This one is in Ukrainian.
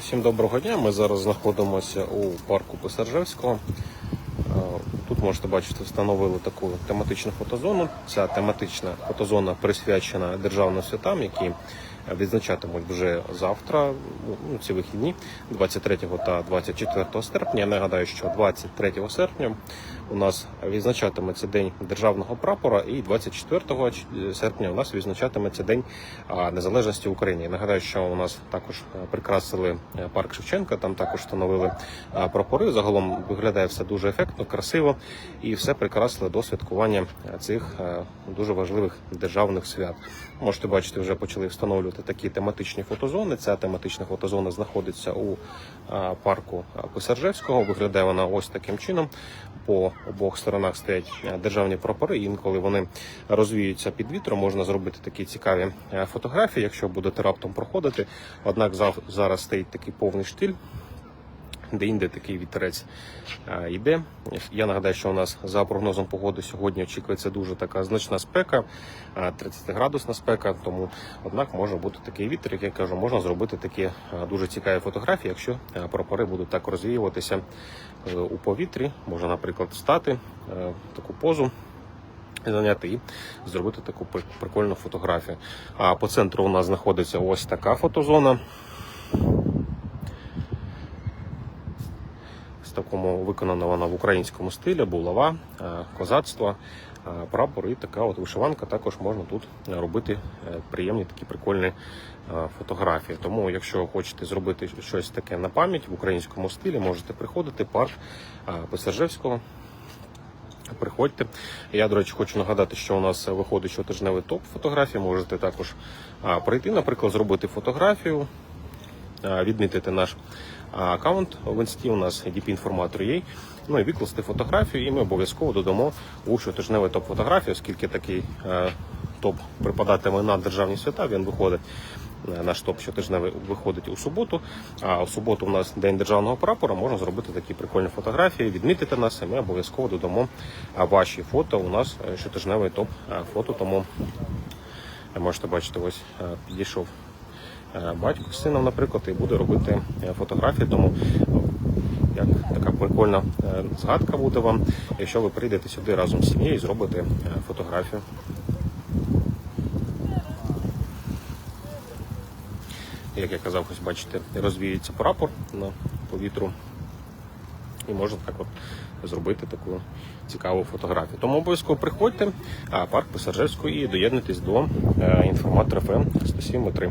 Всім доброго дня. Ми зараз знаходимося у парку Писаржевського. Е, Тут можете бачити, встановили таку тематичну фотозону. Ця тематична фотозона присвячена державним святам, які відзначатимуть вже завтра, ну, ці вихідні, 23 та 24 серпня. Я нагадаю, що 23 серпня у нас відзначатиметься День державного прапора, і 24 серпня у нас відзначатиметься День Незалежності України. Я нагадаю, що у нас також е, прикрасили е, парк Шевченка, там також встановили е, прапори. Загалом виглядає все дуже ефектно, красиво, і все прикрасили до святкування цих дуже важливих державних свят. Можете бачити, вже почали встановлювати такі тематичні фотозони. Ця тематична фотозона знаходиться у парку Писаржевського. Виглядає вона ось таким чином. По обох сторонах стоять державні прапори. Інколи вони розвіються під вітром. Можна зробити такі цікаві фотографії, якщо будете раптом проходити. Однак зараз стоїть такий повний штиль. Де інде такий вітерець йде. Я нагадаю, що у нас за прогнозом погоди сьогодні очікується дуже така значна спека, е, 30-градусна спека. Тому, однак, може бути такий вітер, як я кажу, можна зробити такі дуже цікаві фотографії, якщо прапори будуть так розвіюватися е, у повітрі. Можна, наприклад, встати е, в таку позу. Зайняти і зробити таку прикольну фотографію. А по центру у нас знаходиться ось така фотозона. Такому виконана вона в українському стилі, булава, е, козацтво, е, прапор і така от вишиванка. Також можна тут робити е, приємні такі прикольні фотографії. Тому, якщо хочете зробити щось таке на пам'ять в українському стилі, можете приходити парк Писаржевського. Приходьте. Я, до речі, хочу нагадати, що у нас виходить щотижневий топ фотографій. Можете також прийти, наприклад, зробити фотографію, відмітити наш аккаунт в інсті. У нас dp-інформатор є. Ну і викласти фотографію, і ми обов'язково додамо у щотижневий топ фотографії, оскільки такий е, топ припадатиме на державні свята. Він виходить. е, Наш топ щотижневий виходить у суботу. А у суботу у нас день державного прапора. Можна зробити такі прикольні фотографії, відмітити нас, і ми обов'язково додамо ваші фото. У нас е, щотижневий топ е, фото. Тому е, можете бачити, ось е, підійшов е, батько з сином, наприклад, і буде робити е, фотографії. Тому ну, як така прикольна е, згадка буде вам, якщо ви прийдете сюди разом з сім'єю і зробите е, фотографію. Як я казав, ось бачите, розвіється прапор на повітру. І можна так от зробити таку цікаву фотографію. Тому обов'язково приходьте, а парк Писаржевського і доєднуйтесь до е, інформатора ФМ 107.3.